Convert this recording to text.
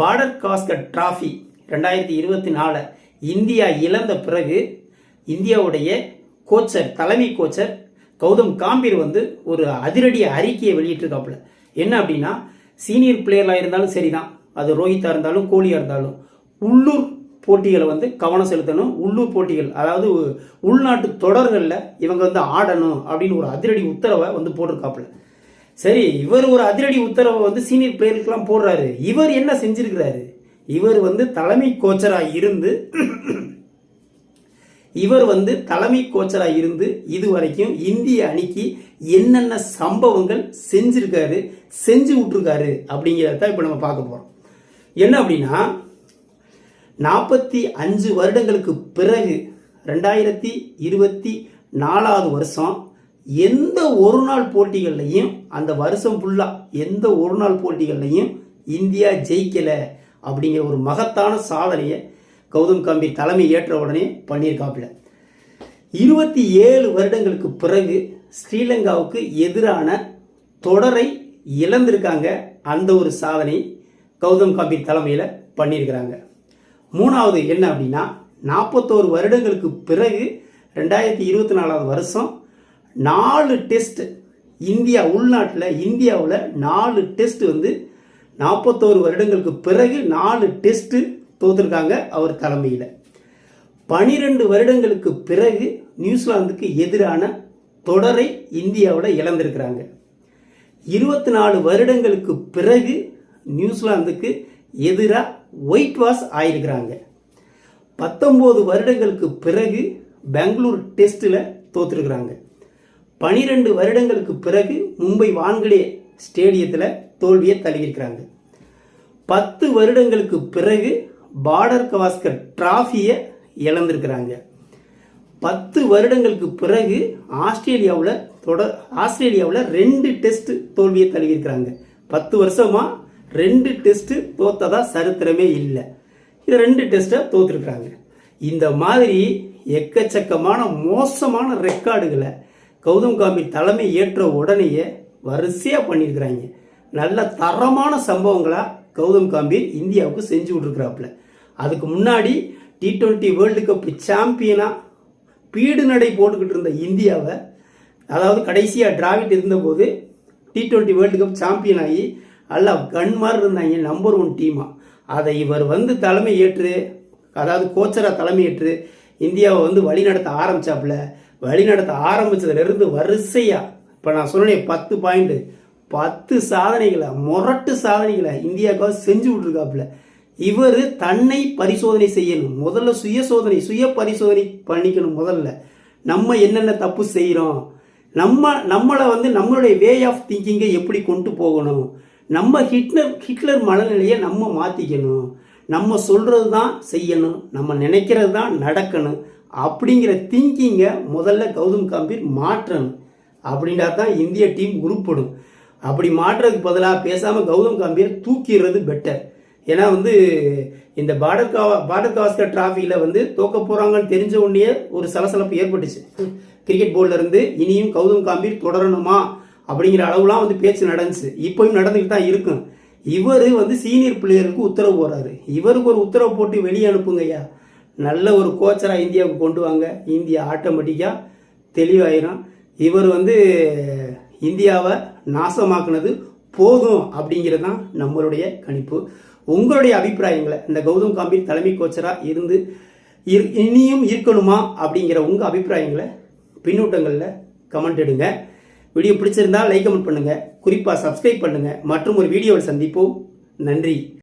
Border காஸ்கட் trophy ரெண்டாயிரத்தி இருபத்தி நாலு இந்தியா இழந்த பிறகு இந்தியாவுடைய கோச்சர் தலைமை கோச்சர் கௌதம் காம்பீர் வந்து ஒரு அதிரடி அறிக்கையை வெளியிட்டிருக்காப்புல. என்ன அப்படின்னா சீனியர் பிளேயராக இருந்தாலும் சரிதான். அது ரோஹித்தாக இருந்தாலும் கோலியாக இருந்தாலும். உள்ளூர் போட்டிகளை வந்து கவனம் செலுத்தணும். உள்ளூர் போட்டிகள் அதாவது உள்நாட்டு தொடர்களில் இவங்க வந்து ஆடணும் அப்படின்னு ஒரு அதிரடி உத்தரவை வந்து போட்டிருக்காப்புல. சரி இவர் ஒரு அதிரடி உத்தரவை வந்து சீனியர் பிளேயருக்கெல்லாம் போடுறாரு. இவர் என்ன செஞ்சிருக்கிறாரு? இவர் வந்து தலைமை கோச்சராக இருந்து இவர் வந்து தலைமை கோச்சராக இருந்து இதுவரைக்கும் இந்திய அணிக்கு என்னென்ன சம்பவங்கள் செஞ்சிருக்காரு செஞ்சு விட்டுருக்காரு அப்படிங்கிறத இப்போ நம்ம பார்க்க போகிறோம் என்ன அப்படின்னா நாற்பத்தி அஞ்சு வருடங்களுக்கு பிறகு ரெண்டாயிரத்தி இருபத்தி நாலாவது வருஷம் எந்த ஒரு நாள் போட்டிகள்லையும் அந்த வருஷம் ஃபுல்லாக எந்த ஒரு நாள் போட்டிகள்லையும் இந்தியா ஜெயிக்கலை அப்படிங்கிற ஒரு மகத்தான சாதனையை கௌதம் கம்பீர் தலைமை ஏற்ற உடனே பண்ணியிருக்காப்புல. இருபத்தி ஏழு வருடங்களுக்கு பிறகு ஸ்ரீலங்காவுக்கு எதிரான தொடரை இழந்திருக்காங்க அந்த ஒரு சாதனை கௌதம் கம்பீர் தலைமையில் பண்ணியிருக்கிறாங்க. மூணாவது என்ன அப்படின்னா நாற்பத்தோரு வருடங்களுக்கு பிறகு ரெண்டாயிரத்தி இருபத்தி நாலாவது வருஷம் நாலு டெஸ்ட்டு இந்தியா உள்நாட்டில் இந்தியாவில் நாலு டெஸ்ட் வந்து நாற்பத்தோரு வருடங்களுக்கு பிறகு நாலு டெஸ்ட்டு தோத்துருக்காங்க அவர் தலைமையில். பனிரெண்டு வருடங்களுக்கு பிறகு நியூசிலாந்துக்கு எதிரான தொடரை இந்தியாவில் இழந்திருக்கிறாங்க. இருபத்தி நாலு வருடங்களுக்கு பிறகு நியூசிலாந்துக்கு எதிராக ஒயிட் வாஷ் ஆயிருக்கிறாங்க. பத்தொம்போது வருடங்களுக்கு பிறகு பெங்களூர் டெஸ்ட்டில் தோற்றுருக்குறாங்க பனிரெண்டு வருடங்களுக்கு பிறகு மும்பை வான்கடே ஸ்டேடியத்தில் தோல்வியை தழுவிருக்கிறாங்க பத்து வருடங்களுக்கு பிறகு பார்டர் கவாஸ்கர் டிராஃபியை இழந்திருக்கிறாங்க. பத்து வருடங்களுக்கு பிறகு ஆஸ்திரேலியாவில் தொடர் ஆஸ்திரேலியாவில் ரெண்டு டெஸ்ட் தோல்வியை தழுவியிருக்கிறாங்க. பத்து வருஷமாக ரெண்டு டெஸ்ட்டு தோத்ததாக சரித்திரமே இல்லை. இது ரெண்டு டெஸ்ட்டை தோத்துருக்குறாங்க. இந்த மாதிரி எக்கச்சக்கமான மோசமான ரெக்கார்டுகளை கௌதம் காம்பீர் தலைமை ஏற்ற உடனேயே வரிசையாக பண்ணியிருக்கிறாங்க. நல்ல தரமான சம்பவங்களாக கௌதம் காம்பீர் இந்தியாவுக்கு செஞ்சு விட்ருக்குறாப்புல அதுக்கு முன்னாடி டி ட்வெண்ட்டி வேர்ல்டு கப் சாம்பியனாக பீடு நடை போட்டுக்கிட்டு இருந்த இந்தியாவை அதாவது கடைசியாக டிராவிட் இருந்தபோது T twenty world cup champion ஆகி நல்லா கன் மாதிரி இருந்தாங்க நம்பர் ஒன் டீமாக அதை இவர் வந்து தலைமை ஏற்று அதாவது கோச்சராக தலைமை ஏற்று இந்தியாவை வந்து வழிநடத்த ஆரம்பிச்சாப்புல. வழிநடத்த ஆரம்பிச்சதுலேருந்து வரிசையாக இப்போ நான் சொன்னேன் பத்து பாயிண்ட் பத்து சாதனைகளை முரட்டு சாதனைகளை இந்தியாவுக்காக செஞ்சு விட்ருக்காப்புல இவர் தன்னை பரிசோதனை செய்யணும். முதல்ல சுய சோதனை சுய பரிசோதனை பண்ணிக்கணும் முதல்ல. நம்ம என்னென்ன தப்பு செய்கிறோம் நம்ம நம்மளை வந்து நம்மளுடைய வே ஆஃப் திங்கிங்கை எப்படி கொண்டு போகணும்? நம்ம ஹிட்லர் ஹிட்லர் மனநிலையை நம்ம மாற்றிக்கணும் நம்ம சொல்கிறது தான் செய்யணும். நம்ம நினைக்கிறது தான் நடக்கணும். அப்படிங்கிற திங்கிங்கை முதல்ல கௌதம் காம்பீர் மாற்றணும். அப்படின்னா தான் இந்திய டீம் உருப்படும். அப்படி மாற்றுறதுக்கு பதிலாக பேசாமல் கௌதம் காம்பீர் தூக்கிடுறது பெட்டர் ஏன்னா வந்து இந்த பார்டர் கா பார்டர் காஸ்கர் டிராஃபியில் வந்து தோக்க போகிறாங்கன்னு தெரிஞ்ச உடனே ஒரு சலசலப்பு ஏற்பட்டுச்சு. கிரிக்கெட் போர்டிலிருந்து இனியும் கௌதம் காம்பீர் தொடரணுமா? அப்படிங்கிற அளவுலாம் வந்து பேச்சு நடந்துச்சு. இப்போயும் நடந்துக்கிட்டு தான் இருக்கும். இவர் வந்து சீனியர் பிளேயருக்கு உத்தரவு போடுறாரு. இவருக்கு ஒரு உத்தரவு போட்டு வெளியே அனுப்புங்கய்யா. நல்ல ஒரு கோச்சராக இந்தியாவுக்கு கொண்டு வாங்க. இந்தியா ஆட்டோமேட்டிக்காக தெளிவாயிரும். இவர் வந்து இந்தியாவை நாசமாக்குனது போதும் அப்படிங்கிறது தான் நம்மளுடைய கணிப்பு. உங்களுடைய அபிப்பிராயங்களை இந்த கௌதம் காம்பீர் தலைமை கோச்சராக இருந்து இரு- இனியும் இருக்கணுமா அப்படிங்கிற உங்கள் அபிப்பிராயங்களை பின்னூட்டங்களில் கமெண்ட் எடுங்க. வீடியோ பிடிச்சிருந்தா லைக் கமெண்ட் பண்ணுங்கள் குறிப்பாக சப்ஸ்கிரைப் பண்ணுங்கள் மற்றும் ஒரு வீடியோவில் சந்திப்போம். நன்றி.